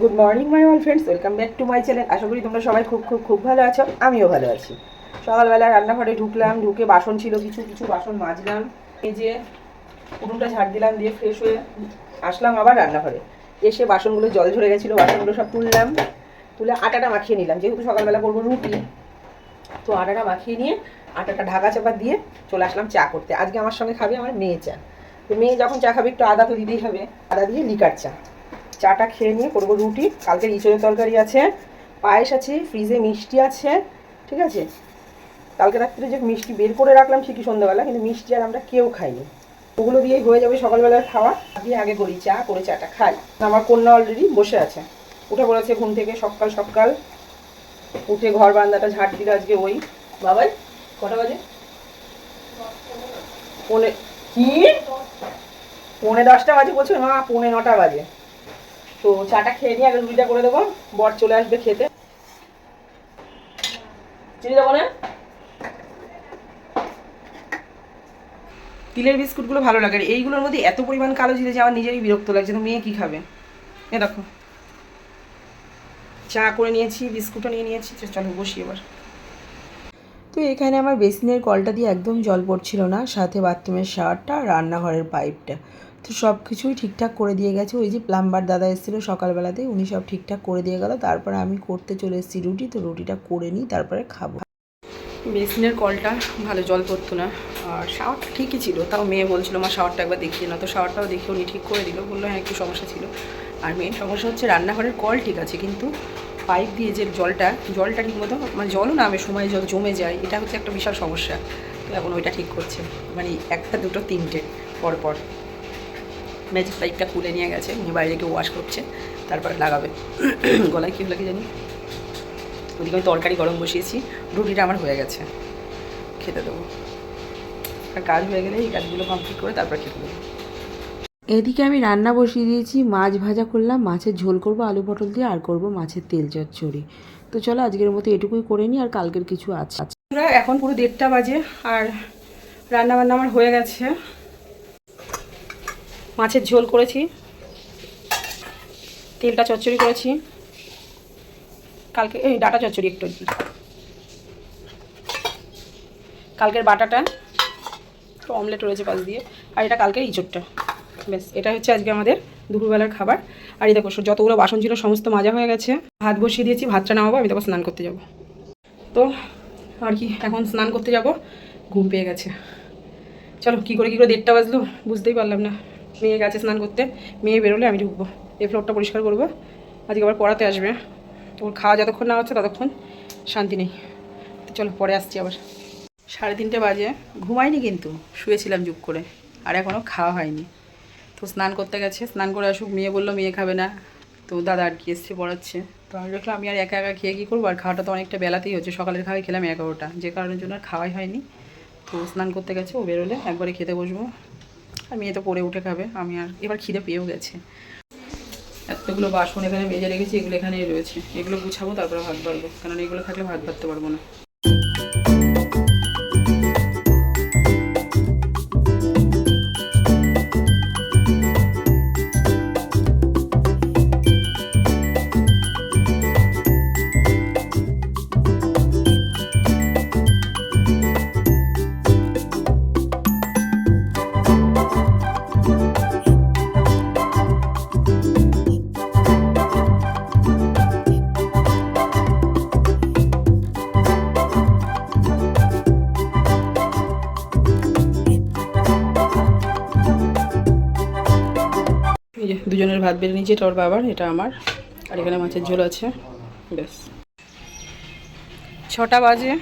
Good morning my all friends welcome back to my channel আশা করি তোমরা সবাই খুব খুব খুব ভালো আছো। আমিও ভালো আছি। সকালবেলা রান্নাঘরে ঢুকলাম, ঢুকে বাসন ছিল, কিছু কিছু বাসন মাজলাম। এই যে উনুনটা ঝাড় দিলাম, দিয়ে ফ্রেশ হয়ে আসলাম আবার রান্নাঘরে। এসে বাসনগুলো জল ঝরে গেছিল, বাসনগুলো সব তুললাম। তুলে আটাটা মাখিয়ে নিলাম। যেহেতু সকালবেলা করব রুটি, তো আটাটা মাখিয়ে নিয়ে আটাটা ঢাকা চাপা দিয়ে চলে আসলাম চা করতে। আজকে আমার সঙ্গে খাবে আমার মেয়ে চা। তো মেয়ে যখন চা খাবে, একটু আদা তো দিতেই হবে। আদা দিয়ে লিকার চা। চাটা খেয়ে নিয়ে করব রুটি। কালকের ইঁচড়ের তরকারি আছে, পায়েস আছে, ফ্রিজে মিষ্টি আছে, ঠিক আছে? কালকে রাত্রে যে মিষ্টি বের করে রাখলাম ঠিকই সন্ধ্যাবেলা, কিন্তু মিষ্টি আর আমরা কেউ খাইনি। ওগুলো দিয়েই হয়ে যাবে সকালবেলার খাওয়া। দিয়ে আগে করি চা, করে চাটা খাই। আমার কন্যা অলরেডি বসে আছে। উঠে পড়েছে ঘুম থেকে সকাল সকাল। উঠে ঘর বান্দাটা ঝাড় দিল আজকে ওই। বাবাই, কটা বাজে? পৌনে কি? পৌনে দশটা বাজে বলছো? মা, পৌনে নটা বাজে। তো চাটা খেয়ে নিয়ে আগে রুটিটা করে দেবো। বর চলে আসবে খেতে। চিনি দেবো না? তিলের বিস্কুটগুলো ভালো লাগে। আর এইগুলোর মধ্যে এত পরিমাণ কালো জিরে যে আমার নিজেরই বিরক্ত লাগছে। তো মেয়ে কি খাবে? এ দেখো। চা করে নিয়েছি বিস্কুটও নিয়ে নিয়েছি। চলো বসি এবার। তো এখানে আমার বেসিনের কলটা দিয়ে একদম জল পড়ছিল না। সাথে বাথরুমের শাওয়ারটা রান্নাঘরের পাইপটা। তো সব কিছুই ঠিকঠাক করে দিয়ে গেছে। ওই যে প্লাম্বার দাদা এসেছিল সকালবেলাতে উনি সব ঠিকঠাক করে দিয়ে গেল। তারপরে আমি করতে চলে এসেছি রুটি, তো রুটিটা করে নিই, তারপরে খাব। বেসিনের কলটা ভালো জল পড়তো না, আর শাওয়ারটা ঠিকই ছিল, তাও মেয়ে বলছিল, মা, শাওয়ারটা একবার দেখিয়ে না তো শাওয়ারটাও দেখে উনি ঠিক করে দিল, বলল হ্যাঁ একটু সমস্যা ছিল। আর মেন সমস্যা হচ্ছে রান্নাঘরের কল ঠিক আছে, কিন্তু পাইপ দিয়ে যে জলটা জলটা ঠিকমতো মানে জলও নামে, সময় জল জমে যায়, এটা হচ্ছে একটা বিশাল সমস্যা। তো এখন ওইটা ঠিক করছে মানে একটা, দুটো, তিনটে পর পর ম্যাজিক পাইপটা খুলে নিয়ে গেছে নিয়ে বাইরে গিয়ে ওয়াশ করছে তারপর লাগাবে। গলায় কী হলো কি জানি? ওদিকে আমি তরকারি গরম বসিয়েছি রুটিটা আমার হয়ে গেছে। খেতে দেবো। আর কাজ হয়ে গেলে এই কাজগুলো কমপ্লিট করে তারপর খেতে দেবো। এদিকে আমি রান্না বসিয়ে দিয়েছি মাছ ভাজা করলাম মাছের ঝোল করব আলু পটল দিয়ে আর করব মাছের তেল চচ্চড়ি। তো চলো আজকের মতো এটুকুই করে নিই আর কালকের কিছু আছে। এখন পুরো দেড়টা বাজে আর রান্না বান্না আমার হয়ে গেছে। মাছের ঝোল করেছি। তেলটা চচ্চড়ি করেছি। কালকে, এই ডাটা চচ্চড়ি একটু। কালকের বাটাটা, একটু অমলেট রয়েছে পাশ দিয়ে। আর এটা কালকের ইঁচড়টা। ব্যাস, এটা হচ্ছে আজকে আমাদের দুপুরবেলার খাবার। আর এই দেখো, যতগুলো বাসন ছিল, সমস্ত মাজা হয়ে গেছে। ভাত বসিয়ে দিয়েছি, ভাতটা নামাবো, আমি তারপর স্নান করতে যাব। তো, আর কি, এখন স্নান করতে যাব, ঘুম পেয়ে গেছে। চলো, কী করে কী করে দেড়টা বাজলো, বুঝতেই পারলাম না। মেয়ে গেছে স্নান করতে, মেয়ে বেরোলে আমি ঢুকবো। এই ফ্লোরটা পরিষ্কার করব। আজকে আবার পড়াতে আসবে। ওর খাওয়া যতক্ষণ না হচ্ছে ততক্ষণ শান্তি নেই। চলো, পরে আসছি আবার। সাড়ে তিনটে বাজে। ঘুমাইনি কিন্তু, শুয়েছিলাম চুপ করে। আর এখনও খাওয়া হয়নি। তো স্নান করতে গেছে। স্নান করে আসুক, মেয়ে বলল মেয়ে খাবে না। তো দাদা আর কি এসছে পড়াচ্ছে। তো আমি দেখলাম আমি আর একা একা খেয়ে কী করব? আর খাওয়াটা তো অনেকটা বেলাতেই হচ্ছে। সকালের খাওয়াই খেলাম এগারোটা। যে কারণের জন্য আর খাওয়াই হয়নি। তো স্নান করতে গেছে, ও বেরোলে। একবারে খেতে বসবো। আর মেয়ে তো পরে উঠে খাবে। আমি আর এবার খিদে পেয়েও গেছে। এতগুলো বাসন এখানে মেজে রেখেছি, এগুলো এখানেই রয়েছে। এগুলো গুছাবো, তারপরে ভাত বাড়বো। কারণ এগুলো থাকলে ভাত বাড়তে পারব না। দুজনের ভাত বেড়ে নিয়েছি, এটা ওর বাবার, এটা আমার, আর এখানে মাছের ঝোল আছে। ব্যাস। ছটা বাজে,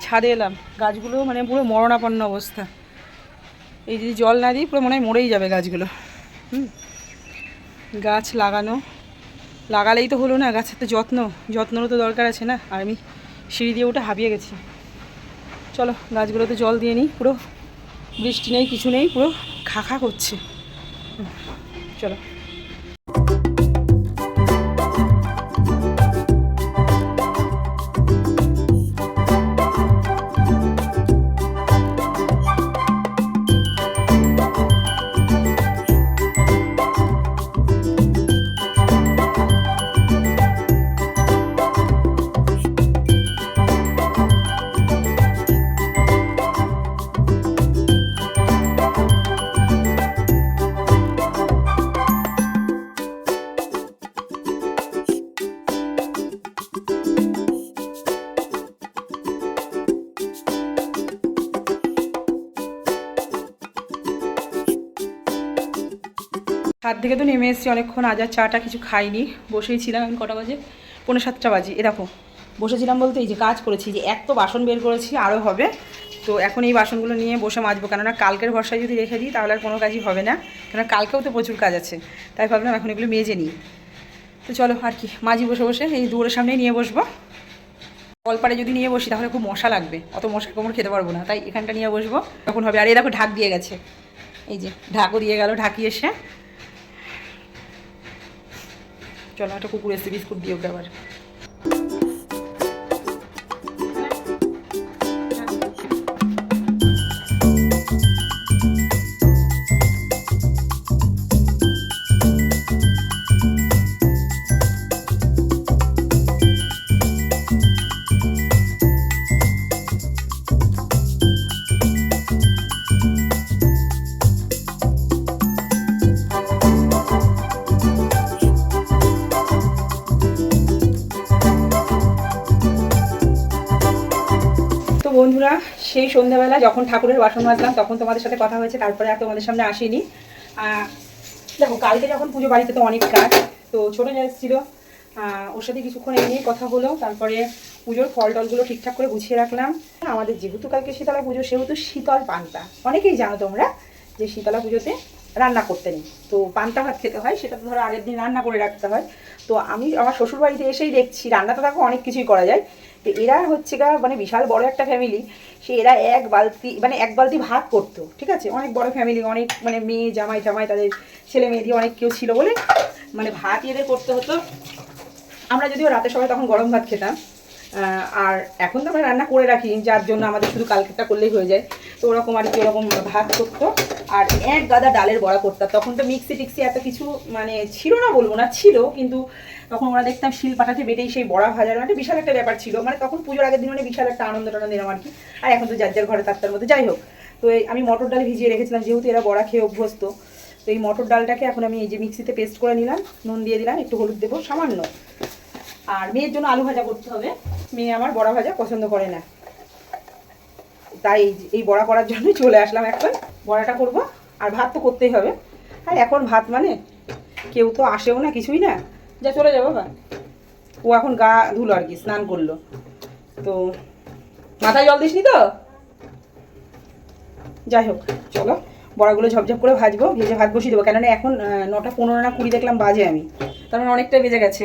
ছাদে এলাম। গাছগুলো মানে পুরো মরণাপন্ন অবস্থা। এই যদি জল না দিই, পুরো মনে হয় মরেই যাবে গাছগুলো। হুম। গাছ লাগানো। লাগালেই তো হলো না, গাছের তো যত্ন। যত্নেরও তো দরকার আছে না। আর আমি সিঁড়ি দিয়ে উঠে হাবিয়ে গেছি। চলো, গাছগুলোতে জল দিয়ে নিই। পুরো বৃষ্টি নেই, কিছু নেই, পুরো খা খা করছে। চলো ছাদ থেকে তো নেমে এসেছি অনেকক্ষণ, আজ আর চাটা কিছু খাইনি। বসেই ছিলাম আমি কটা বাজে? পনেরো সাতটা বাজে। এ দেখো, বসেছিলাম বলতে এই যে কাজ করেছি, যে এত বাসন বের করেছি আরও হবে। তো এখন এই বাসনগুলো নিয়ে বসে মাজবো। কেননা কালকের ভরসায় যদি রেখে দিই, তাহলে আর কোনো কাজই হবে না। কেননা কালকেও তো প্রচুর কাজ আছে। তাই ভাবলাম এখন এগুলো মেজে নিই। তো চলো, আর কি মাঝি বসে বসে এই দুয়ারের সামনেই নিয়ে বসবো। কলপারে যদি নিয়ে বসি, তাহলে খুব মশা লাগবে। অত মশা কোমর খেতে পারব না। তাই এখানটা নিয়ে বসবো। তখন হবে, আর এই দেখো, ঢাক দিয়ে গেছে। এই যে, ঢাকও দিয়ে গেল, ঢাকি এসে। চলো একটা কুকুর এসে বিস্কুট দিয়ে ওকে আবার। বন্ধুরা, সেই সন্ধ্যাবেলা যখন ঠাকুরের বাসন মাজলাম, তখন তোমাদের সাথে কথা হয়েছে, তারপরে আর তোমাদের সামনে আসিনি। দেখো, কালকে যখন পুজো বাড়িতে তো অনেক কাজ, তো ছোটো এসেছিল। ওর সাথে কিছুক্ষণ এই নিয়ে কথা হলো, তারপরে পুজোর ফল টলগুলো ঠিকঠাক করে গুছিয়ে রাখলাম। আমাদের যেহেতু কালকে শীতলা পুজো, সেহেতু শীতল পান্তা। অনেকেই জানো তোমরা যে শীতলা পুজোতে রান্না করতে নেই। তো পান্তা ভাত খেতে হয়, সেটা তো ধরো আগের দিন রান্না করে রাখতে হয়। তো আমি আমার শ্বশুরবাড়িতে এসেই দেখছি রান্না তো দেখো অনেক কিছুই করা যায়। তো এরা হচ্ছে গা মানে বিশাল বড় একটা ফ্যামিলি সে এরা এক বালতি মানে এক বালতি ভাত করতো, ঠিক আছে? অনেক বড় ফ্যামিলি অনেক মানে মেয়ে, জামাই জামাই তাদের ছেলে মেয়ে দিয়ে অনেক কেউ ছিল বলে মানে ভাত এদের করতে হতো। আমরা যদিও রাতে সবাই তখন গরম ভাত খেতাম আর এখন তো আমরা রান্না করে রাখি, যার জন্য আমাদের শুধু কালকেরটা করলেই হয়ে যায়। তো ওরকম আর কি, ওরকম ভাত করতো। আর এক গাদা ডালের বড়া করতাম। তখন তো মিক্সি টিক্সি এত কিছু মানে ছিল না বলব না, ছিল, কিন্তু তখন ওরা দেখতাম শিল পাটাতে বেটেই সেই বড়া ভাজার মানে বিশাল একটা ব্যাপার ছিল। মানে তখন পুজোর আগের দিন বিশাল একটা আনন্দ টানন্দ এরকম আর কি। আর এখন তো যার যার ঘরে তার মধ্যে। যাই হোক, তো আমি মটর ডাল ভিজিয়ে রেখেছিলাম, যেহেতু এরা বড়া খেয়ে অভ্যস্ত, তো এই মটর ডালটাকে এখন আমি এই যে মিক্সিতে পেস্ট করে নিলাম, নুন দিয়ে দিলাম, একটু হলুদ দেবো, সামান্য। আর মেয়ের জন্য আলু ভাজা করতে হবে। মেয়ে আমার বড়া ভাজা পছন্দ করে না। তাই এই বড়া করার জন্যই চলে আসলাম এখন। বড়াটা করব, আর ভাত তো করতেই হবে। আর এখন ভাত মানে কেউ তো আসেও না, কিছুই না। যা চলে যাব বা ও এখন গা ধুলো আর কি, স্নান করল। তো মাথায় জল দিসনি তো? যাই হোক, চলো। বড়াগুলো ঝপঝপ করে ভাজবো, ভেজে ভাত বসিয়ে দেবো। কেননা এখন নটা পনেরো না কুড়ি দেখলাম বাজে আমি। তার মানে অনেকটা বেজে গেছে।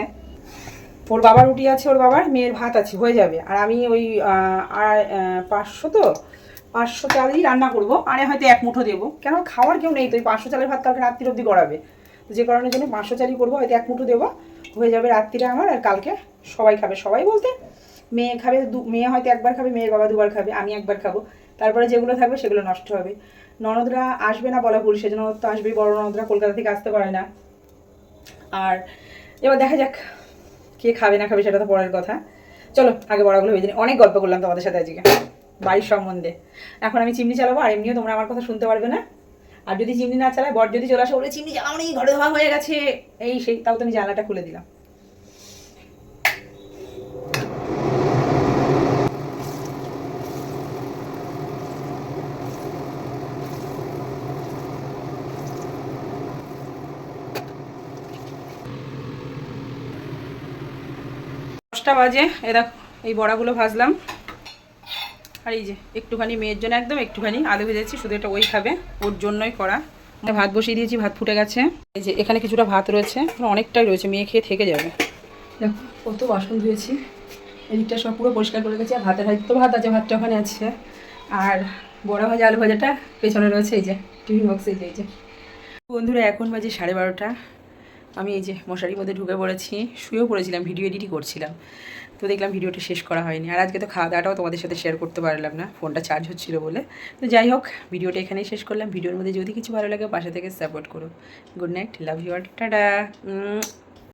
ওর বাবার রুটি আছে, ওর বাবার মেয়ের ভাত আছে, হয়ে যাবে। আর আমি ওই পাঁচশো তো, পাঁচশো চালই রান্না করব আরে হয়তো এক মুঠো দেবো। কেন খাওয়ার কেউ নেই, তো ওই পাঁচশো চালের ভাত কালকে রাত্রির গড়াবে। তো যে কারণের জন্য পাঁচশো চালই করব, হয়তো এক মুঠো দেবো। হয়ে যাবে রাত্রিরে আমার, আর কালকে সবাই খাবে। সবাই বলতে মেয়ে খাবে, দু, মেয়ে হয়তো একবার খাবে, মেয়ের বাবা দুবার খাবে, আমি একবার খাব। তারপরে যেগুলো থাকবে সেগুলো নষ্ট হবে। ননদরা আসবে না বলা ভুল, সেজন্য তো আসবেই, বড় ননদরা কলকাতা থেকে আসতে পারে না। আর এবার দেখা যাক কে খাবে না খাবে সেটা তো পরের কথা। চলো, আগে বড়াগুলো ভেজে নিই। অনেক গল্প করলাম তোমাদের সাথে আজকে, বাড়ির সম্বন্ধে। এখন আমি চিমনি চালাবো, আর এমনিও তোমরা আমার কথা শুনতে পারবে না। আর যদি চিমনি না চালায়, বর যদি চলে আসে, বলে, চিমনি চালাও নেই ঘরে ধোয়া হয়ে গেছে। এই সেই, তাও তো আমি জানলাটা খুলে দিলাম। দশটা বাজে। এ দেখো, এই বড়াগুলো ভাজলাম। আর এই যে, একটুখানি মেয়ের জন্য একদম একটুখানি আলু ভেজেছি, শুধু এটা ওই খাবে, ওর জন্যই করা। ভাত বসিয়ে দিয়েছি, ভাত ফুটে গেছে। এই যে, এখানে কিছুটা ভাত রয়েছে অনেকটাই রয়েছে, মেয়ে খেয়ে থেকে যাবে। দেখো, কত বাসন ধুয়েছি। এদিকটা সব পুরো পরিষ্কার করে গেছি আর ভাতের হাতে তো ভাত আছে, ভাতটা ওখানে আছে। আর বড়া ভাজা, আলু ভাজাটা পেছনে রয়েছে, এই যে, টিফিন বক্সে এই যে। বন্ধুরা, এখন বাজে সাড়ে বারোটা। আমি এই যে মশারির মধ্যে ঢুকে পড়েছি, শুয়েও পড়েছিলাম ভিডিও এডিটই করছিলাম। তো দেখলাম ভিডিওটা শেষ করা হয়নি। আর আজকে তো খাওয়া দাওয়াটাও তোমাদের সাথে শেয়ার করতে পারলাম না ফোনটা চার্জ হচ্ছিল বলে। তো যাই হোক, ভিডিওটা এখানেই শেষ করলাম। ভিডিওর মধ্যে যদি কিছু ভালো লাগে, পাশে থেকে সাপোর্ট করো। গুড নাইট লাভ ইউ আর টাটা।